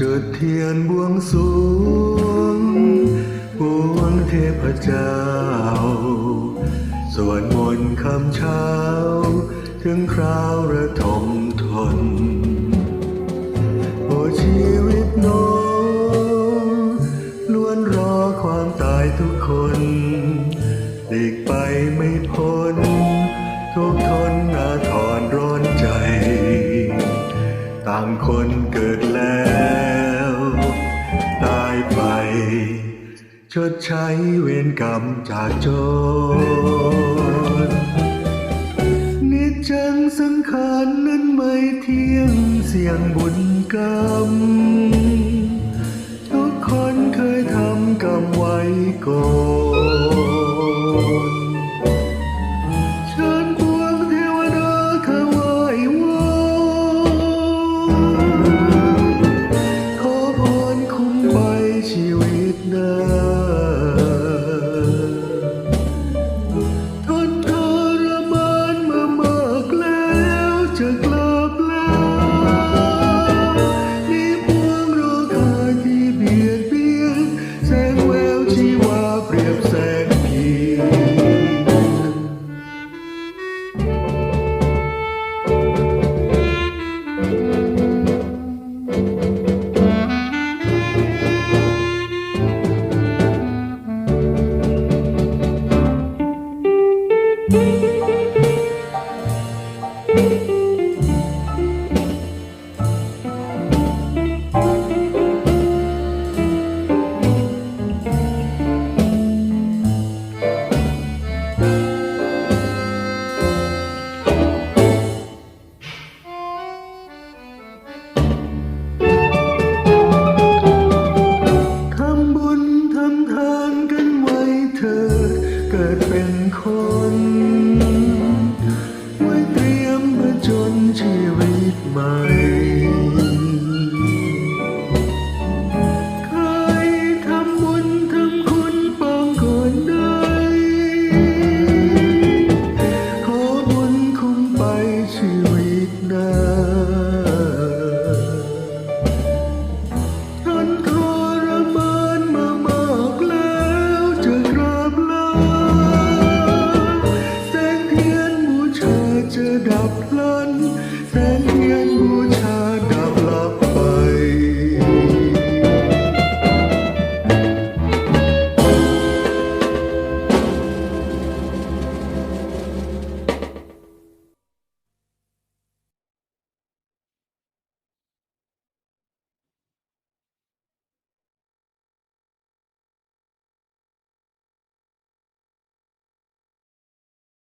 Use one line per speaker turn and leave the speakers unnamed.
จุดเทียนบวงสรวงบวงเทพเจ้า สวดมนต์คำเช้า ถึงคราวระทมทน โอชีวิตน้องล้วนรอความตายทุกคนหลีกไปไม่พ้น ไป ชดใช้เวรกรรมจากโจรนิจจังสังขารนั้นไม่เที่ยงเสี่ยงบุญกรรม ทุกคนเคยทำกรรมไว้ก่อน เปรียบแสงเพี เกิดเป็นคนไว้เตรียมผจนชีวิตใหม่